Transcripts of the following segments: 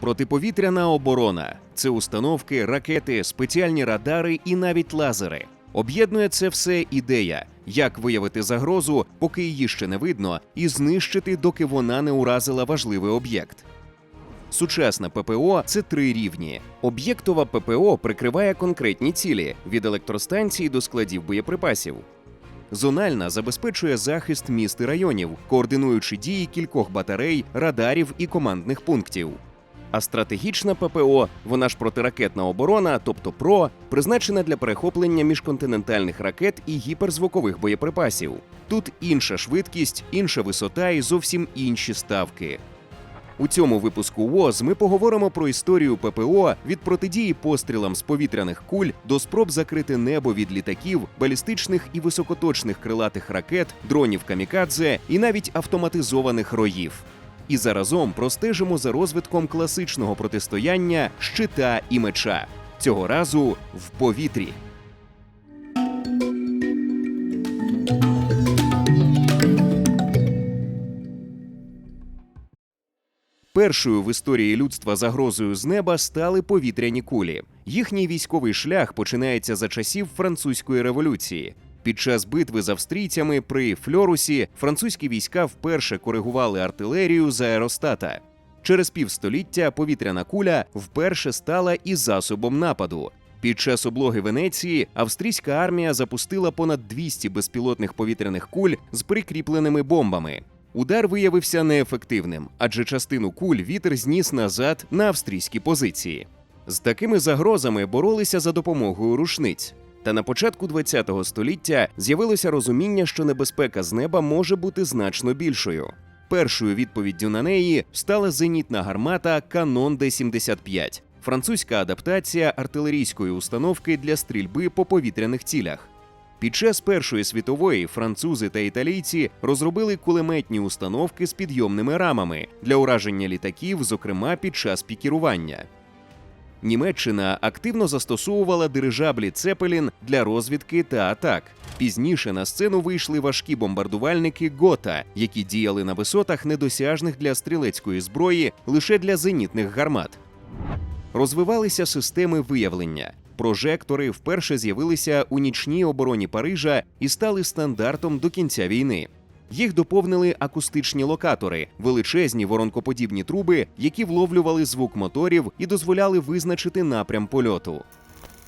Протиповітряна оборона це установки, ракети, спеціальні радари і навіть лазери. Об'єднує це все ідея, як виявити загрозу, поки її ще не видно, і знищити, доки вона не уразила важливий об'єкт. Сучасна ППО це три рівні. Об'єктова ППО прикриває конкретні цілі від електростанцій до складів боєприпасів. Зональна забезпечує захист міст і районів, координуючи дії кількох батарей, радарів і командних пунктів. А стратегічна ППО, вона ж протиракетна оборона, тобто ПРО, призначена для перехоплення міжконтинентальних ракет і гіперзвукових боєприпасів. Тут інша швидкість, інша висота і зовсім інші ставки. У цьому випуску ВОЗ ми поговоримо про історію ППО від протидії пострілам з повітряних куль до спроб закрити небо від літаків, балістичних і високоточних крилатих ракет, дронів камікадзе і навіть автоматизованих роїв. І заразом простежимо за розвитком класичного протистояння щита і меча. Цього разу в повітрі. Першою в історії людства загрозою з неба стали повітряні кулі. Їхній військовий шлях починається за часів французької революції. Під час битви з австрійцями при Фльорусі французькі війська вперше коригували артилерію з аеростата. Через півстоліття повітряна куля вперше стала і засобом нападу. Під час облоги Венеції австрійська армія запустила понад 200 безпілотних повітряних куль з прикріпленими бомбами. Удар виявився неефективним, адже частину куль вітер зніс назад на австрійські позиції. З такими загрозами боролися за допомогою рушниць. Та на початку ХХ століття з'явилося розуміння, що небезпека з неба може бути значно більшою. Першою відповіддю на неї стала зенітна гармата Канон Д-75, французька адаптація артилерійської установки для стрільби по повітряних цілях. Під час Першої світової французи та італійці розробили кулеметні установки з підйомними рамами для ураження літаків, зокрема під час пікірування. Німеччина активно застосовувала дирижаблі Цепелін для розвідки та атак. Пізніше на сцену вийшли важкі бомбардувальники Гота, які діяли на висотах, недосяжних для стрілецької зброї лише для зенітних гармат. Розвивалися системи виявлення. Прожектори вперше з'явилися у нічній обороні Парижа і стали стандартом до кінця війни. Їх доповнили акустичні локатори, величезні воронкоподібні труби, які вловлювали звук моторів і дозволяли визначити напрям польоту.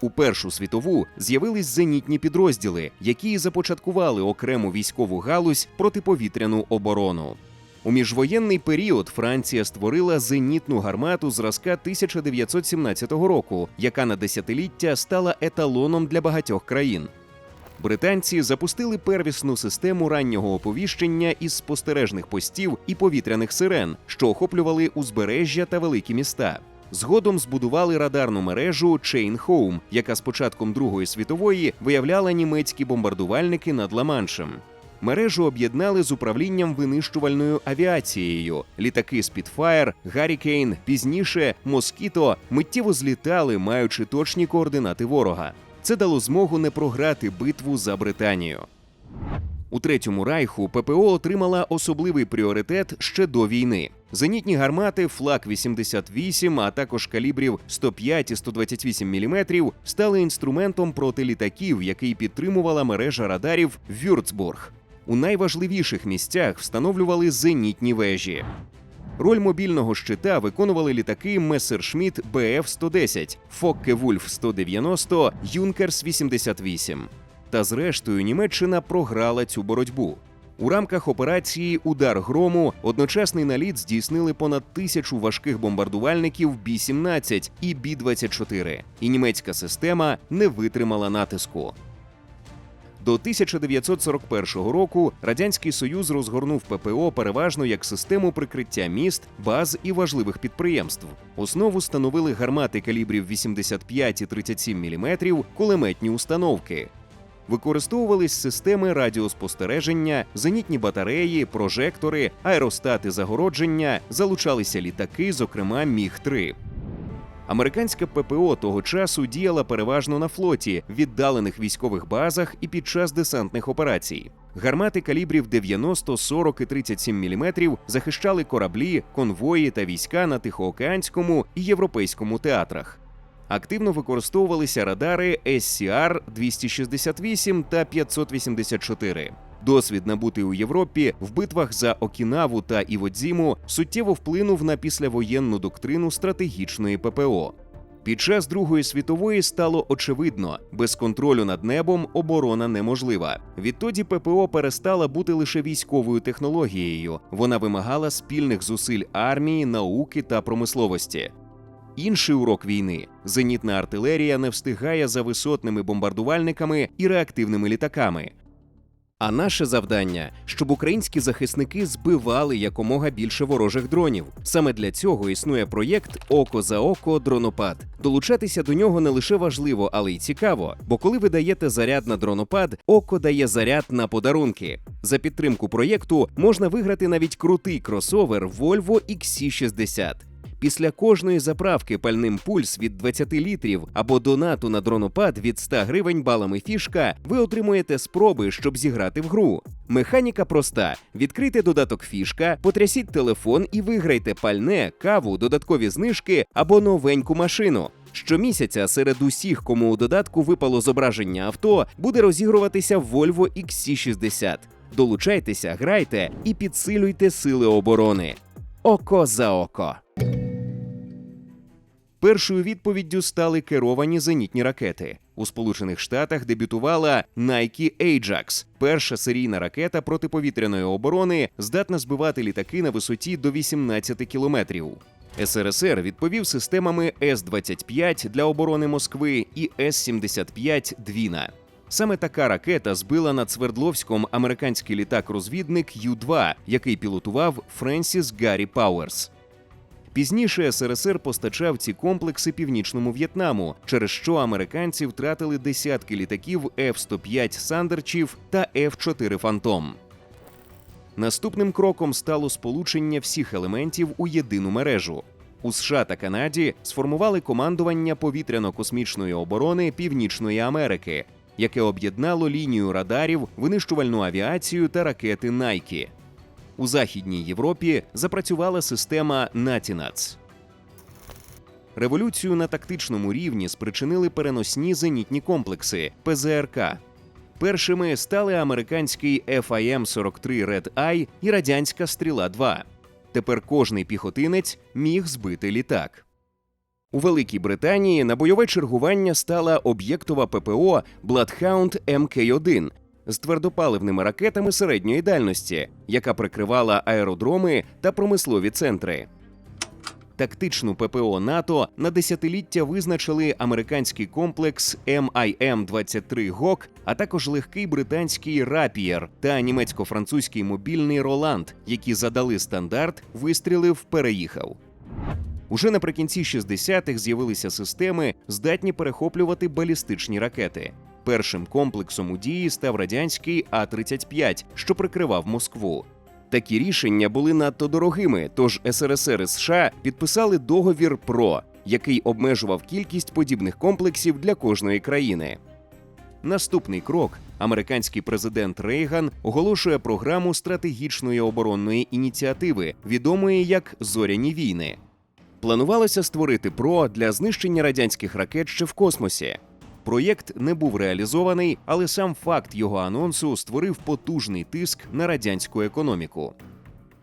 У Першу світову з'явились зенітні підрозділи, які започаткували окрему військову галузь протиповітряну оборону. У міжвоєнний період Франція створила зенітну гармату зразка 1917 року, яка на десятиліття стала еталоном для багатьох країн. Британці запустили первісну систему раннього оповіщення із спостережних постів і повітряних сирен, що охоплювали узбережжя та великі міста. Згодом збудували радарну мережу Chain Home, яка з початком Другої світової виявляла німецькі бомбардувальники над Ла-Маншем. Мережу об'єднали з управлінням винищувальною авіацією. Літаки Spitfire, Hurricane, пізніше Москіто миттєво злітали, маючи точні координати ворога. Це дало змогу не програти битву за Британію. У третьому райху ППО отримала особливий пріоритет ще до війни. Зенітні гармати Флак 88, а також калібрів 105 і 128 мм стали інструментом проти літаків, який підтримувала мережа радарів Вюрцбург. У найважливіших місцях встановлювали зенітні вежі. Роль мобільного щита виконували літаки Мессершмітт БФ-110, Фокке-Вульф 190, Юнкерс 88. Та зрештою Німеччина програла цю боротьбу. У рамках операції Удар грому одночасний наліт здійснили понад тисячу важких бомбардувальників Бі-17 і Бі-24, і німецька система не витримала натиску. До 1941 року Радянський Союз розгорнув ППО переважно як систему прикриття міст, баз і важливих підприємств. Основу становили гармати калібрів 85 і 37 мм, кулеметні установки. Використовувались системи радіоспостереження, зенітні батареї, прожектори, аеростати загородження, залучалися літаки, зокрема Міг 3 Американська ППО того часу діяла переважно на флоті, віддалених військових базах і під час десантних операцій. Гармати калібрів 90, 40 і 37 мм захищали кораблі, конвої та війська на Тихоокеанському і європейському театрах. Активно використовувалися радари SCR 268 та 584. Досвід, набутий у Європі в битвах за Окінаву та Іводзіму, суттєво вплинув на післявоєнну доктрину стратегічної ППО. Під час Другої світової стало очевидно, без контролю над небом оборона неможлива. Відтоді ППО перестала бути лише військовою технологією. Вона вимагала спільних зусиль армії, науки та промисловості. Інший урок війни зенітна артилерія не встигає за висотними бомбардувальниками і реактивними літаками. А наше завдання, щоб українські захисники збивали якомога більше ворожих дронів. Саме для цього існує проєкт Око за око дронопад. Долучатися до нього не лише важливо, але й цікаво. Бо коли ви даєте заряд на дронопад, око дає заряд на подарунки. За підтримку проєкту можна виграти навіть крутий кросовер Volvo XC60. Після кожної заправки пальним пульс від 20 літрів або донату на дронопад від 100 гривень балами фішка, ви отримуєте спроби, щоб зіграти в гру. Механіка проста: відкрийте додаток фішка, потрясіть телефон і виграйте пальне, каву, додаткові знижки або новеньку машину. Щомісяця серед усіх, кому у додатку випало зображення авто, буде розігруватися Volvo XC60. Долучайтеся, грайте і підсилюйте сили оборони. Око за око. Першою відповіддю стали керовані зенітні ракети. У Сполучених Штатах дебютувала Nike Ajax – перша серійна ракета протиповітряної оборони, здатна збивати літаки на висоті до 18 кілометрів. СРСР відповів системами С-25 для оборони Москви і С-75 Двіна. Саме така ракета збила над Свердловськом американський літак-розвідник Ю-2, який пілотував Френсіс Гаррі Пауерс. Пізніше СРСР постачав ці комплекси північному В'єтнаму, через що американці втратили десятки літаків F-105 Сандерчів та F-4 Фантом. Наступним кроком стало сполучення всіх елементів у єдину мережу. У США та Канаді сформували командування повітряно-космічної оборони Північної Америки, яке об'єднало лінію радарів, винищувальну авіацію та ракети Найкі. У Західній Європі запрацювала система NATINATS. Революцію на тактичному рівні спричинили переносні зенітні комплекси ПЗРК. Першими стали американський FIM-43 Red Eye і радянська стріла 2 Тепер кожний піхотинець міг збити літак. У Великій Британії на бойове чергування стала об'єктова ППО Bloodhound MK1 з твердопаливними ракетами середньої дальності, яка прикривала аеродроми та промислові центри. Тактичну ППО НАТО на десятиліття визначили американський комплекс MIM-23 ГОК, а також легкий британський Рапієр та німецько-французький мобільний Роланд, які задали стандарт, вистрілив, переїхав. Уже наприкінці 60-х з'явилися системи, здатні перехоплювати балістичні ракети. Першим комплексом у дії став радянський А-35, що прикривав Москву. Такі рішення були надто дорогими, тож СРСР і США підписали договір ПРО, який обмежував кількість подібних комплексів для кожної країни. Наступний крок американський президент Рейган оголошує програму стратегічної оборонної ініціативи, відомої як Зоряні війни. Планувалося створити ПРО для знищення радянських ракет ще в космосі. Проєкт не був реалізований, але сам факт його анонсу створив потужний тиск на радянську економіку.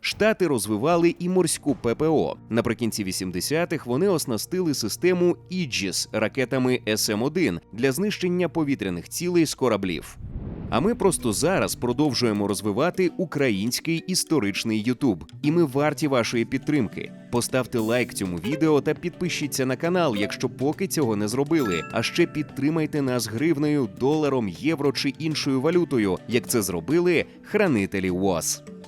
Штати розвивали і морську ППО. Наприкінці 80-х вони оснастили систему Іджіс ракетами СМ-1 для знищення повітряних цілей з кораблів. А ми просто зараз продовжуємо розвивати український історичний Ютуб, і ми варті вашої підтримки. Поставте лайк цьому відео та підпишіться на канал, якщо поки цього не зробили. А ще підтримайте нас гривнею, доларом, євро чи іншою валютою, як це зробили хранителі ВОЗ.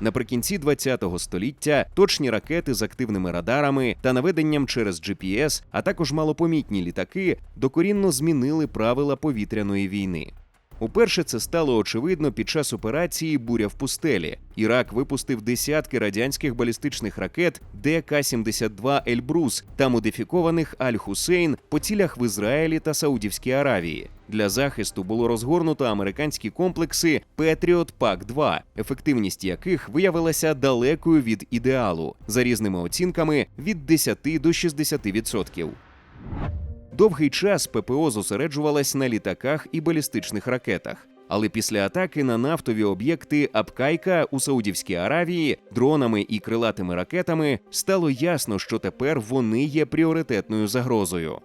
Наприкінці ХХ століття точні ракети з активними радарами та наведенням через GPS, а також малопомітні літаки докорінно змінили правила повітряної війни. Уперше це стало очевидно під час операції Буря в пустелі. Ірак випустив десятки радянських балістичних ракет ДК-72 Ельбрус та модифікованих Аль-Хусейн по цілях в Ізраїлі та Саудівській Аравії. Для захисту було розгорнуто американські комплекси Петріот пак 2 ефективність яких виявилася далекою від ідеалу, за різними оцінками від 10 до 60%. Довгий час ППО зосереджувалась на літаках і балістичних ракетах. Але після атаки на нафтові об'єкти Абкайка у Саудівській Аравії дронами і крилатими ракетами стало ясно, що тепер вони є пріоритетною загрозою.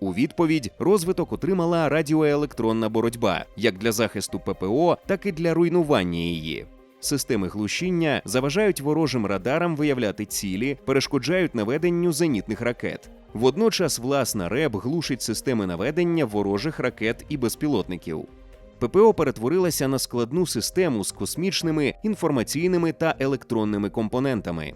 У відповідь розвиток отримала радіоелектронна боротьба як для захисту ППО, так і для руйнування її. Системи глушіння заважають ворожим радарам виявляти цілі, перешкоджають наведенню зенітних ракет. Водночас власна РЕБ глушить системи наведення ворожих ракет і безпілотників. ППО перетворилася на складну систему з космічними, інформаційними та електронними компонентами.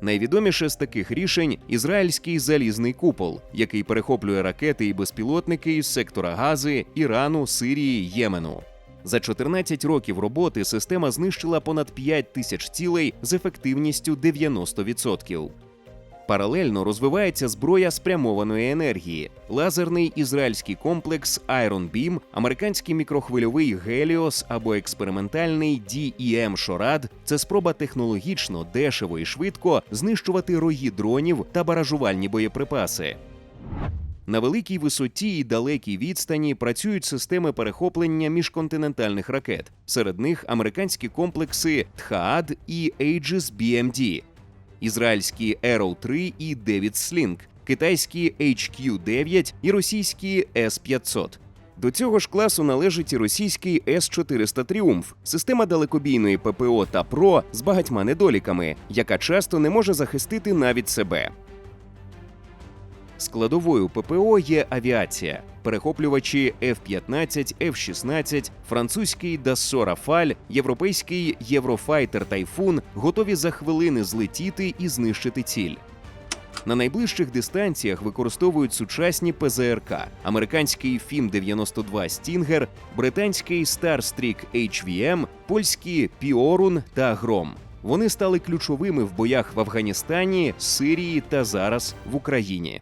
Найвідоміше з таких рішень ізраїльський залізний купол, який перехоплює ракети і безпілотники із сектора Гази, Ірану, Сирії, Ємену. За 14 років роботи система знищила понад 5 тисяч цілей з ефективністю 90%. Паралельно розвивається зброя спрямованої енергії, лазерний ізраїльський комплекс Iron Beam, американський мікрохвильовий Helios або експериментальний DEM Шорад це спроба технологічно, дешево і швидко знищувати рої дронів та баражувальні боєприпаси. На великій висоті і далекій відстані працюють системи перехоплення міжконтинентальних ракет. Серед них американські комплекси Тхаад і Aegis BMD, ізраїльські Arrow 3 і David Sling, китайські HQ-9 і російські S-500. До цього ж класу належить і російський С-400 Тріумф, система далекобійної ППО та ПРО з багатьма недоліками, яка часто не може захистити навіть себе. Складовою ППО є авіація, перехоплювачі F-15, F-16, французький Dassault Rafale, європейський Єврофайтер Тайфун готові за хвилини злетіти і знищити ціль. На найближчих дистанціях використовують сучасні ПЗРК, американський ФІМ-92 Стінгер, британський Starstreak HVM, польські Піорун та Гром. Вони стали ключовими в боях в Афганістані, Сирії та зараз в Україні.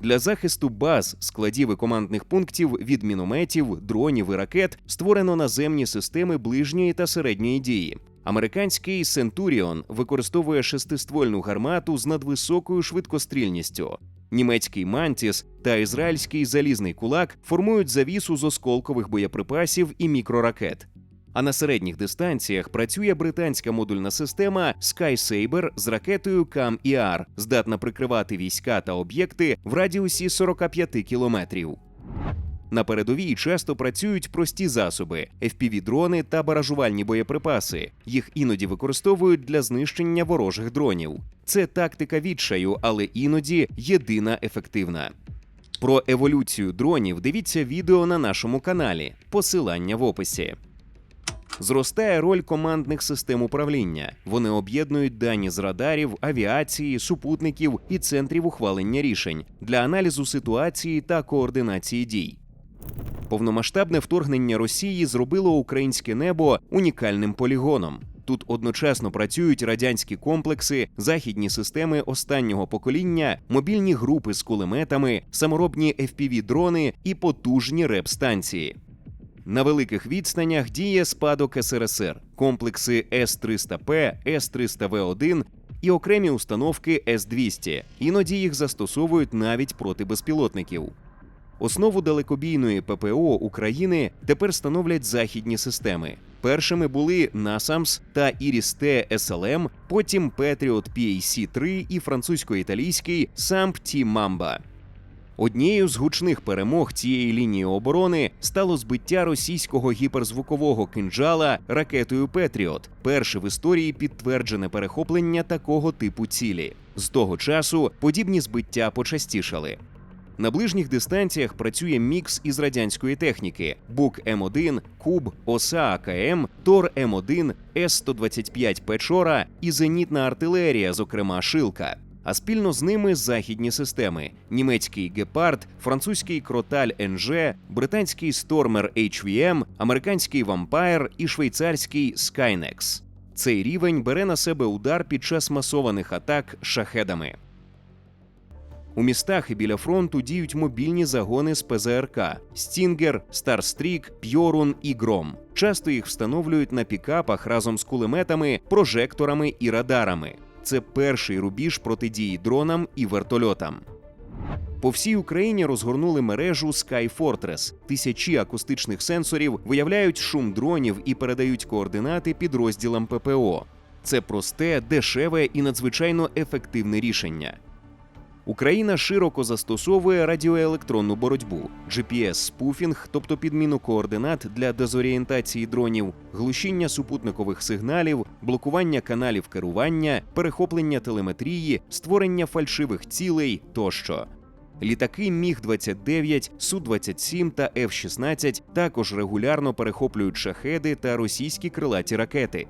Для захисту баз, складів і командних пунктів від мінометів, дронів і ракет створено наземні системи ближньої та середньої дії. Американський Centurion використовує шестиствольну гармату з надвисокою швидкострільністю. Німецький Мантіс та ізраїльський залізний кулак формують завісу з осколкових боєприпасів і мікроракет. А на середніх дистанціях працює британська модульна система SkySaber з ракетою CAM-ER, здатна прикривати війська та об'єкти в радіусі 45 кілометрів. На передовій часто працюють прості засоби, FPV-дрони та баражувальні боєприпаси. Їх іноді використовують для знищення ворожих дронів. Це тактика відчаю, але іноді єдина ефективна. Про еволюцію дронів дивіться відео на нашому каналі. Посилання в описі. Зростає роль командних систем управління. Вони об'єднують дані з радарів, авіації, супутників і центрів ухвалення рішень для аналізу ситуації та координації дій. Повномасштабне вторгнення Росії зробило українське небо унікальним полігоном. Тут одночасно працюють радянські комплекси, західні системи останнього покоління, мобільні групи з кулеметами, саморобні FPV-дрони і потужні реп-станції. На великих відстанях діє спадок СРСР, комплекси С-300П, С-300В1 і окремі установки С-200. Іноді їх застосовують навіть проти безпілотників. Основу далекобійної ППО України тепер становлять західні системи. Першими були NASAMS та Iris-T SLM, потім Patriot PAC-3 і французько-італійський SAMP-T Mamba. Однією з гучних перемог цієї лінії оборони стало збиття російського гіперзвукового кинджала ракетою Петріот, перше в історії підтверджене перехоплення такого типу цілі. З того часу подібні збиття почастішали. На ближніх дистанціях працює мікс із радянської техніки: Бук М1, Куб, Оса АКМ, Тор М1, С-125 Печора і зенітна артилерія, зокрема Шилка. А спільно з ними західні системи: німецький Гепард, французький Кроталь НЖ, британський Стормер HVM, американський Вампайр і швейцарський Skynex. Цей рівень бере на себе удар під час масованих атак шахедами. У містах і біля фронту діють мобільні загони з ПЗРК: Стінгер, Старстрік, Пьорун і Гром. Часто їх встановлюють на пікапах разом з кулеметами, прожекторами і радарами. Це перший рубіж протидії дронам і вертольотам. По всій Україні розгорнули мережу Sky Fortress. Тисячі акустичних сенсорів виявляють шум дронів і передають координати підрозділам ППО. Це просте, дешеве і надзвичайно ефективне рішення. Україна широко застосовує радіоелектронну боротьбу, GPS-спуфінг, тобто підміну координат для дезорієнтації дронів, глушіння супутникових сигналів, блокування каналів керування, перехоплення телеметрії, створення фальшивих цілей тощо. Літаки Міг 29 Су 27 та Ф 16 також регулярно перехоплюють шахеди та російські крилаті ракети.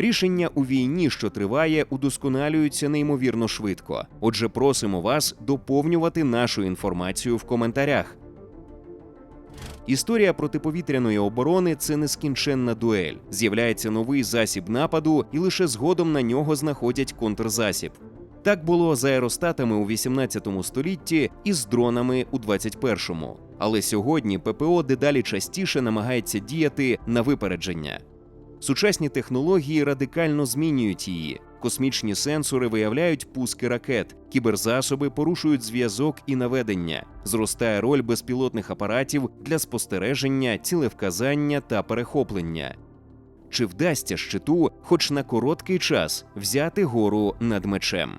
Рішення у війні, що триває, удосконалюються неймовірно швидко. Отже, просимо вас доповнювати нашу інформацію в коментарях. Історія протиповітряної оборони це нескінченна дуель. З'являється новий засіб нападу, і лише згодом на нього знаходять контрзасіб. Так було з аеростатами у 18 столітті і з дронами у 21-му. Але сьогодні ППО дедалі частіше намагається діяти на випередження. Сучасні технології радикально змінюють її. Космічні сенсори виявляють пуски ракет, кіберзасоби порушують зв'язок і наведення. Зростає роль безпілотних апаратів для спостереження, цілевказання та перехоплення. Чи вдасться щиту, хоч на короткий час, взяти гору над мечем?